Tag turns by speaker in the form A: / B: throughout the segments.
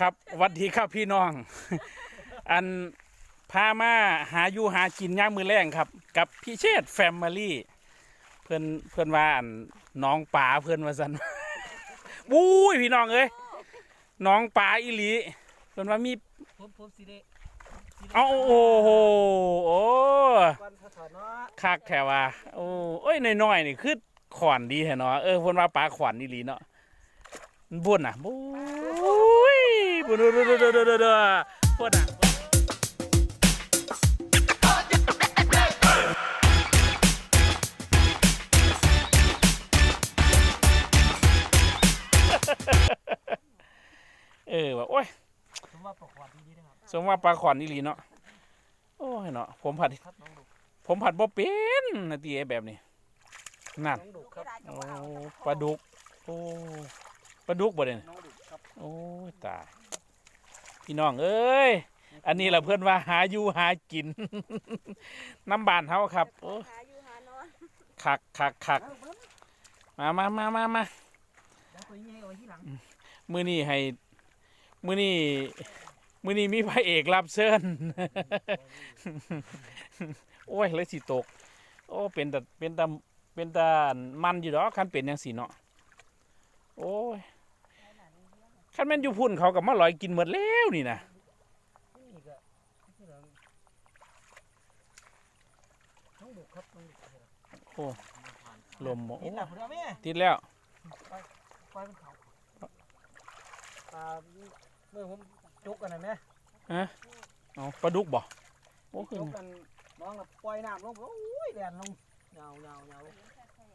A: ครับหวัดดีครับพี่น้อง อันพามาหาอยู่หากินย่ามมือแรงครับ กับพี่เชษแฟมิลี่ เพื่อนเพื่อนว่าอันน้องป่าเพื่อนว่าสันบู้ยพี่น้องเอ้ยน้องป่าอีหลีเพื่อนว่ามี
B: ผมผมสิได้
A: เอาโอ้โหโอ้
B: วันพศเนาะ
A: คักแถว่าโอ้เอ้ยน้อยๆนี่คือขอนดีแท้เนาะเออเพื่อนว่าปลาขอนอีหลีเนาะมันบุญอะบู้ ยบุญเด้อเด้อเด้อเด้อเด้อเด้อบุญอะเออว่าโอ้ย
B: ผมว่าปกวัดดีๆนะครับ
A: สมว่าปลาขอนนี่ลีเนาะโอ้ยเนาะผมผัด
B: ครับน้องดุก
A: ผมผัดบ่เป็นนาทีไอ้แบบนี้นั่น
B: น้องดุกครับ
A: โอ้ปลาดุกโอ้ปลาดุกบ่เด่น
B: น้องดุกครับ
A: โอ้ยตาย พี่น้องเอ้ยอันนี้แหละเพื่อนว่าหาอยู่หากิน น้ำบานเฮาครับโอ้
C: หาอยู่หานอน
A: คักคักคักมามามามามา
B: แล้วตัวนี้เอาไว้ที่หลัง
A: มือนี้ให้ มือนี้มือนี้มีพระเอกรับเชิญโอ้ยเลยสิตก โอ้เป็นแต่เป็นแต่เป็นแต่มันอยู่ดอกคันเป็นยังสีเนาะโอ้ย คันแม่นอยู่พุ่นเขากับมาลอยกินหมดแล้วนี่นะ
B: นี่ก็ที่หลังน้องดุกครับน้องดุกครับ
A: โอ้ลมบ่
B: กิ
A: โอ้
B: นหลับเรือแม่
A: ติดแล้ว
B: ไฟเป็นเขาปลาเมื่อผมจุกกันนะแม่
A: เอาปลาดุกบ่โอ้คือ
B: จุกกันน้องกับปล่อยน้ำลงโอ้ยแดนลงเงาเงาเงา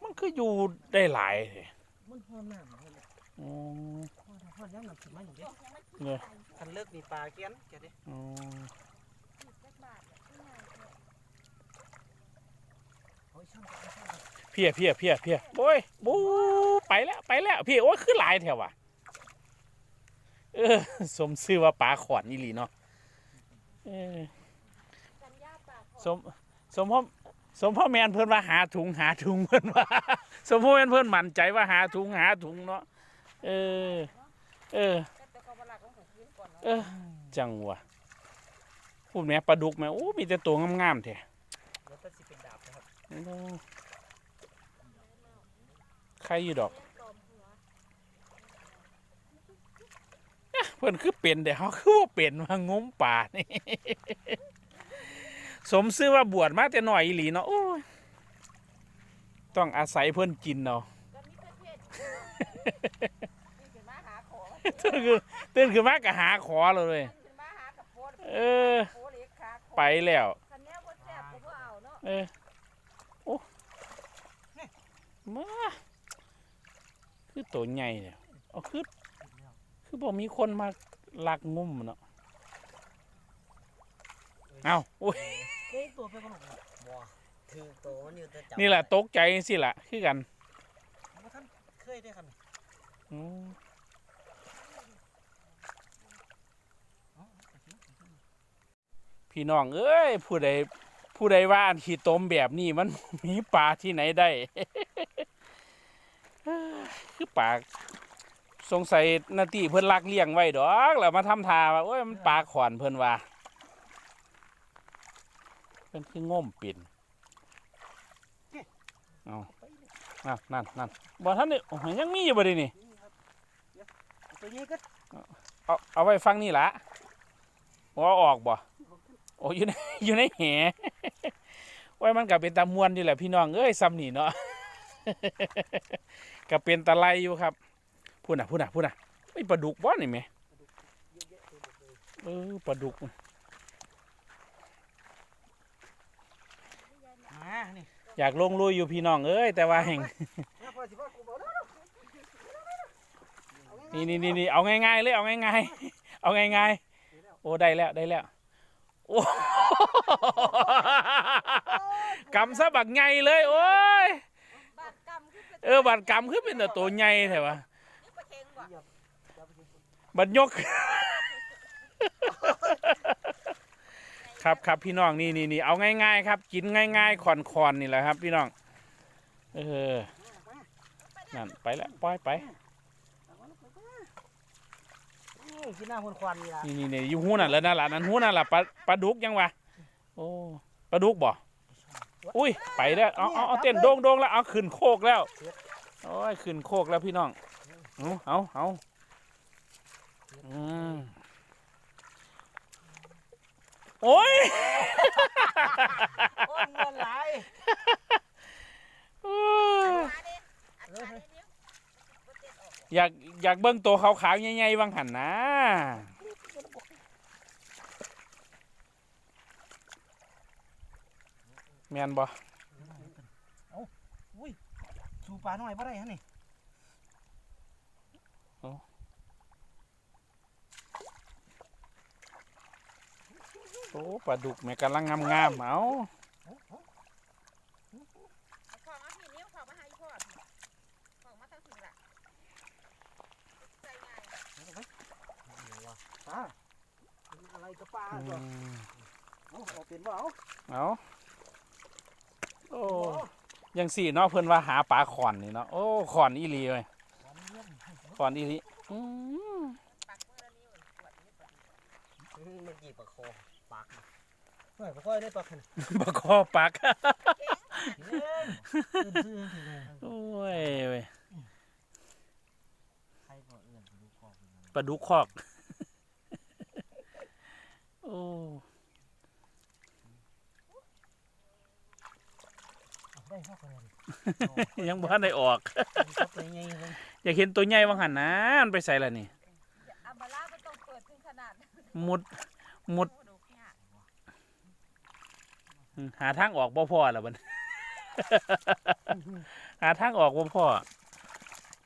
A: มันคืออยู่ได้หลายแท้
B: มันหอมน้ำหอม
A: อ๋อ
B: หอมน้ำน้ำขึ้นมาอย่างเดียว
A: เลย
B: คันเลิกมีปลาเกี้ยนแกดิ
A: อ๋อ
B: โอ้ยช่างช่าง
A: เพียเพียเพียเพียโอ้ยบูไปแล้วไปแล้วพี่โอ้ยคือหลายแถวว่ะเออสมชื่อว่าปลาขอนนี่ลีเนาะเออ
C: กันย่าปาก
A: สมสมพ่อสมพ่อแมนเพื่อนว่าหาถุงหาถุงเพื่อนว่า สมพ่อแมนเพื่อนมั่นใจว่าหาถุงหาถุงเนาะเออ เออ
C: เอ
A: อ จังวะพูดแม่ปลาดุกแม่โอ้มีแต่ตัวงามๆแท้
B: แล้วก็สิเป็นดาบนะ
A: ใครอยู่ดอกเพิ่อนคือเป็นแต่เขาคือว่าเป็นว่างมป่านี่สมซื้อว่าบวชมาแต่หน่อยอีหลีเนาะโอ้ยต้องอาศัยเพิ่อนกินเนาะ
C: ตื่นคือ
A: ตื่นขึ้นมาก็หาขอเลย
C: คือมาหากับโพด
A: เออ
C: โพเล็กขา
A: ไปแล้ว
C: คันแนวบ่แซ่บก็บ่เอาเนาะ
A: เออ โอ้มาคือตัวใหญ่เนี่ยเอาคือ คือบ่มีคนมาลักงุ่มเนาะ เอาโอ้ย
B: เฮ้ยตัวเป็นขนมบัวถือตัวมันอยู่แต่จับ
A: นี่แหละตกใจสิล่ะ คือกัน
B: ว่าท่านเคยได้ครับ
A: อืม พี่น้อง เอ้ย ผู้ใดผู้ใดว่าอันขี้ตมแบบนี้มันมีปลาที่ไหนได้ คือปลาสงสัยนาตีเพิ่นลักเลี้ยงไว้ดอกแล้วมาทำทาว่าโอ้ยมันปลาขอนเพิ่นว่าเพิ่นคือง่มปิ่นเอานั่นนั่นนั่นบ่ท่านนี่โอ้ยยังมีอยู่บ่ดินี่
B: ตัวนี้ก็
A: เอาเอาไว้ฟังนี่ละว่าออกบ่ โอ้อยู่ในอยู่ในแหไว้มันกับเป็นตามวนนี่แหละพี่น้องเอ้ยซ้ำนี่เนาะกับเป็นตะไลอยู่ครับพูดน่ะพูดน่ะพูดน่ะไอ้ยปลาดุกบ่นี่แหมเออปลาดุกอยากลงลุยอยู่พี่น้องเอ้ยแต่ว่าแห่ง
B: นี่
A: นี่นี่เอาง่ายๆเลยเอาง่ายๆเอาง่ายๆโอ้ได้แล้วได้แล้ว โอ้กำซะบักไงเลย โอ้ยเออบัดกำขึ้นเป็นตัวใหญ่แท้วะ
C: นี่ปลาเค็งบ่
A: บัดยก ครับครับพี่น้องนี่นี่นี่เอาง่ายๆครับ กินง่ายๆขอนๆนี่แหละครับ พี่น้อง เออนั่นไปแล้วปล่อยไป
B: กินหน้าคนควันนี่ล่ะ
A: นี่นี่นี่อยู่หูนั่นแล้วนั่นล่ะนั่นหูนั่นล่ะปลาปลาดุกยังวะโอ้ปลาดุกบ่อุ้ยไปแล้วเอาเอาเอาเต้นโด่งโด่งแล้วเอาขึ้นโคกแล้วโอ้ยขึ้นโคกแล้วพี่น้องเอาเอาเอาอืมโอ้ย
B: โอ้ยเงินหลาย
C: มาดิอั ออก
A: อยากอยากเบิ้งตัวขาวๆใหญ่ๆวังหันนะแมนบ่
B: อุ้ยสูปลาหน่อยบ่ได้ฮะนี่
A: โอ้ปลาดุกแม่กำลังงามๆเอา
C: เอาของเอาพี่นิ้วของมาให้พ่อพี่ของมาทั้งพี่ล่ะใจง่าย
B: ปลาเป็นอะไรกับปลา
A: อื
B: ตัว
A: ม
B: เอาเอาเป็นบ่เอา
A: เอาโอ้ยังสี่เนาะเพิ่นว่าหาปลาขอนนี่เนาะโอ้ขอนอีหลีเลยขอนอีหลีอืม
C: ปักมือละนิ้วปวดนิ้วปวดนิ้ว
B: เมื่อกี้ปลาคอปากเฮ้ยปลาคอยได้ปลาขนาด
A: บคอปัก
B: เฮ้ยซื้อๆเลย
A: โอ้ยเว้ย
B: ใครก็เอื้อนดูคอเป็นไง
A: ปลาดุกคอกโอ้
B: เอาได้เข้ากันเลย
A: ยังบ่ทันได้ออก
B: เข้าไปไงเลย
A: อยากเห็นตัวใหญ่วังหันนะมันไปใส่ละนี่
C: อัมบาร่าไม่ต้องเปิดถึงขนาด
A: มุด มุด
C: โอ้ดูเนี่ย
A: อืมหาทางออกบ่พอแล้วบัดหาทางออกบ่พอ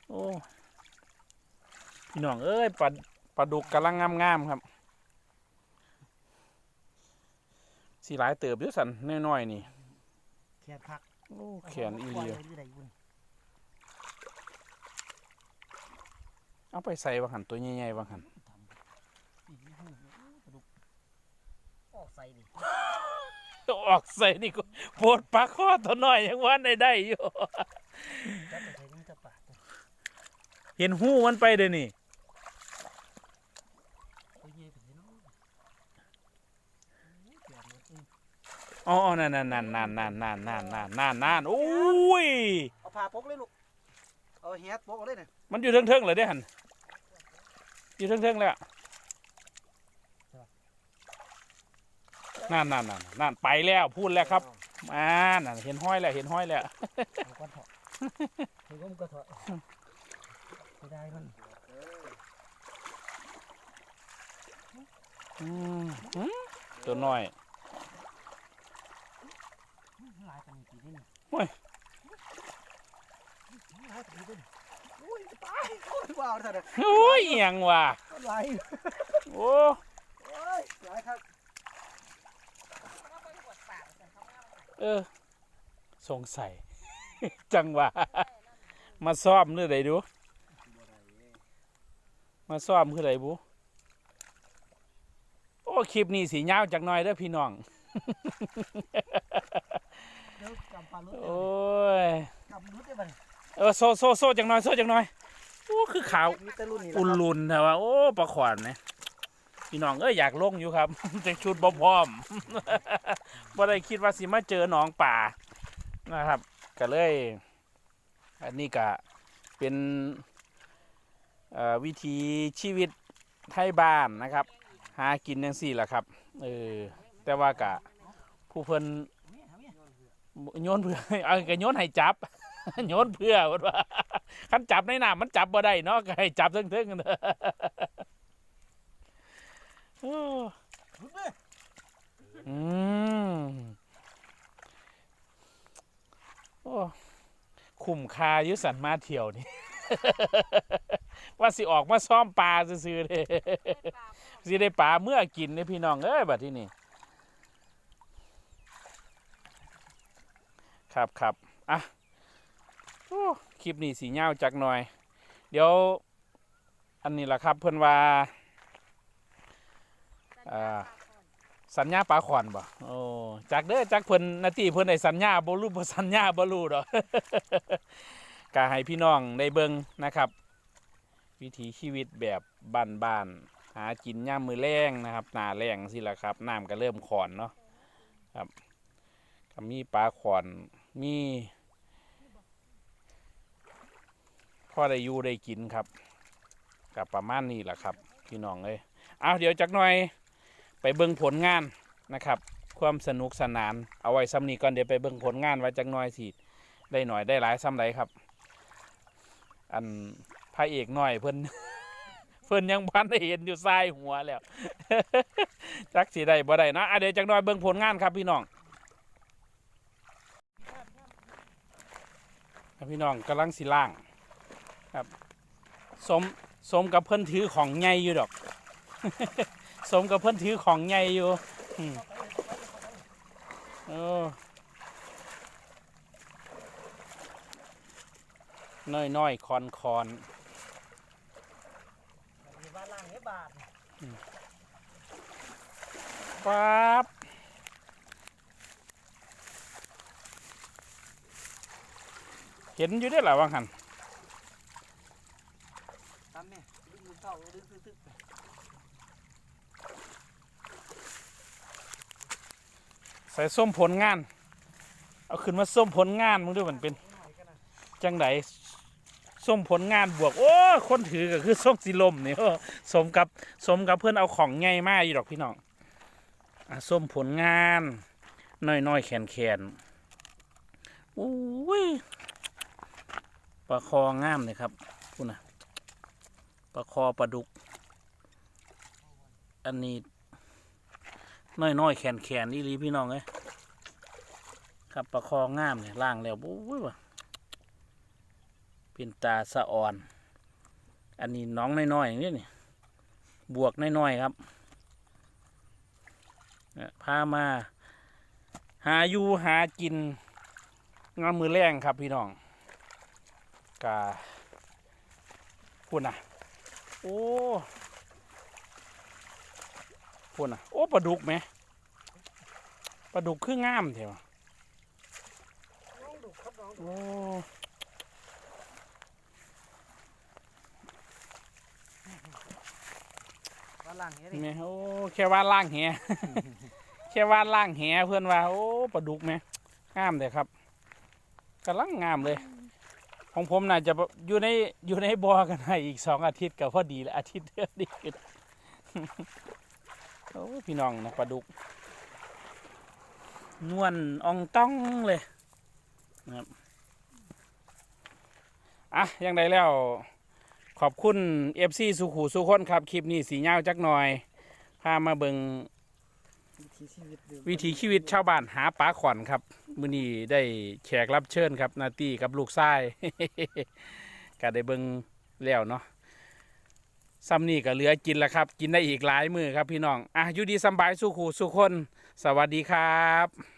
A: โอ้ พี่น้องเอ้ยปลาปลาดุกกำลังงามๆครับ สีหลายเติบอยู่สันน้อยๆนี่
B: แขนคัก
A: โอ้แขนอีเลีย
B: หรือใดบุญ
A: เอาไปใส่บังหันตัวใหญ่ๆบังหัน
B: อีกนิดหนึ่งกระดูกออกใส่ดิ
A: ออกใส่นี่ก็ปวดปลาข้อตัวน้อยยังว่าได้ได้อยู่
B: จับไปใส่นี่จะปาดตัว
A: เห็นหูมันไปเดี๋ยวนี้
B: ตัวใหญ่ไปสิเนาะโอ๋
A: อนั่นนั่นนั่นนั่นนั่นนั่นนั่นนั่นนั่นนั่นโอ้ย
B: เอาผ้าปกเลยลูก เอาแฮตปกเอาเลยนะ
A: มันอยู่เทิงๆเลยเด้หันอยู่เทิงๆแล้วนั่นนั่นนั่นนั่นไปแล้วพูดแล้วครับอ่านั่นเห็นห้อยแล้วเห็นห้อยแล้ว
B: เอก้อนเถาะเฮ้มก็ถาะไม่ได้มัน
A: อืมตัวน้อย โอ้ย
B: ยั
A: งว่ะโอ้
C: เอ
A: อ สงสัย จังวะมาซ้อมเรื่อไดดู มาซ้อมเพื่อไดบุโอ้ คลิปนี้สีเงาจากน้อยเด้อพี่น้อง
B: กำปลาลุด
A: โอ้ย
B: กำลุดได้บัด
A: เออโซโซโซจากหน่อยโซจากหน่อยโอ้คือขาว
B: มีแต่รุ่นนี้
A: อุ่นลุนแต่ว่าโอ้ปลาขวานเนี่ยพี่น้องเอ้ยอยากลงอยู่ครับแต่ชุดบ่พร้อมบ่ได้คิดว่าสิมาเจอหนองป่านะครับก็เลย อันนี้ก็เป็นเอ่อวิถีชีวิตไทยบ้านนะครับ หากินจังสี่แหละครับเออแต่ว่ากะผู้เพิ่น โยนเพื่อเอาก็โยนให้จับโยนเพื่อว่าว่าคันจับในน้ำมันจับบ่ได้เนาะก็ให้จับเทึ่งๆกันเด้อโอ้
B: ลุดเลย
A: อืมโอ้คุ้มค่าอยุสันมาเที่ยวนี่ว่าสิออกมาซ่อมปลาซื่อๆเลยสิได้ปลาเมื่อกินเนี่ยพี่น้องเอ้ยบัดที่นี่ ครับครับอะคลิปนี้สีเงาจักหน่อย เดี๋ยว อันนี้แหละครับเพื่อนว่าสัญญาปลาขอนบ่โอ้จากเด้อจากเพิ่นนาทีเพิ่นได้สัญญาบ่รู้บ่สัญญาบ่รู้ดอกก็ให้พี่น้องได้เบิ่งนะครับ วิถีชีวิตแบบบ้านๆหากินย่ามมือแรงนะครับหนาแรงสิละครับน้ำก็เริ่มขอนเนาะครับก็มีปลาขอน มีพ่อได้อยู่ได้กินครับกับประมาณนี้แหละครับ พี่น้องเอ้ยเอาเดี๋ยวจักหน่อยไปเบิ่งผลงานนะครับ ความสนุกสนานเอาไว้ซ้ำนี้ก่อนเดี๋ยวไปเบิ่งผลงานไว้จักหน่อยสิได้หน่อยได้หลายซ้ำไรครับ อันพระเอกหน่อยเพิ่นเพิ่นยังพันได้เห็นอยู่ซ้ายหัวแล้วจักสีได้บ่ได้นาะอะเดี๋ยวจักหน่อยเบิ่งผลงานครับพี่น้อง อะพี่น้องกำลังสิล่างครับสมสมกับเพิ่อนถือของใหญ่อยู่ดอก สมกับเพิ่อนถือของใหญ่อยู่โอ้น้อยน้อยคอนคอน
B: บ้านล่างเนี้ยบาท
A: ปั๊บ เห็นอยู่ได้หล่ะว่าหัน
B: ตามเนี่ยดึงมือเต่าดึงตึ๊ก
A: ใส่ส้มผลงาน เอาขึ้นมาส้มผลงานมึงด้วยมันเป็น
B: หน่อยกันน
A: จังไดส้มผลงานบวก โอ้ คนถือก็คือส้มสีลมนี่โอ้สมกับสมกับเพื่อนเอาของใหญ่มากอยู่ดอกพี่น้องอะส้มผลงานน้อยๆแขนแขนๆอุ้ย ปลาคองามเลยครับคุณนะปลาคอปลาดุก อันนี้น้อยๆแขนแขนๆนี่ลีพี่น้องเอ้ยครับปลาคองามเนี่ยล่างแล้วอุ้ยว่ะเป็นตาสะอ่อน อันนี้น้องน้อยๆอย่างนี้นี่บวกน้อยๆครับเนี่ยพามา หาอยู่หากินงานมือแรงครับพี่น้อง กาพูดนะโอ้พูดนะโอ้ปลาดุกไหมปลาดุกคืองามเถอะ
B: น้องดุครับน้องดุ
A: โอ้
B: บ้านล่างนี้ดิ
A: แม่โอ้แค่ว่าล่างแหแค่ว่าล่างแหเพื่อนว่า โอ้ปลาดุกไหมงามเลยครับกำลังงามเลย ของผมน่าจะอยู่ในอยู่ในบ่อกันให้อีกสองอาทิตย์ก็พอดีแล้วอาทิตย์เดียวดีขึ้นโอ้พี่น้องนะปลาดุก นวลอองต้องเลยนะครับอะยังไงแล้วขอบคุณเอฟซีสุขูสุคนครับ คลิปนี้สีเงาจักหน่อย พามาเบิง
B: วิถีชีวิต
A: วิถีชีวิตชาวบ้านหาปลาขอนครับมื้อนี้ได้แขกรับเชิญครับนาตีกับลูกชาย ก็ได้เบิงแล้วเนาะซ้ำนี่ก็เหลือกินแล้วครับ กินได้อีกหลายมือครับพี่น้องอะอยู่ดีสบายสุขูสุคน สวัสดีครับ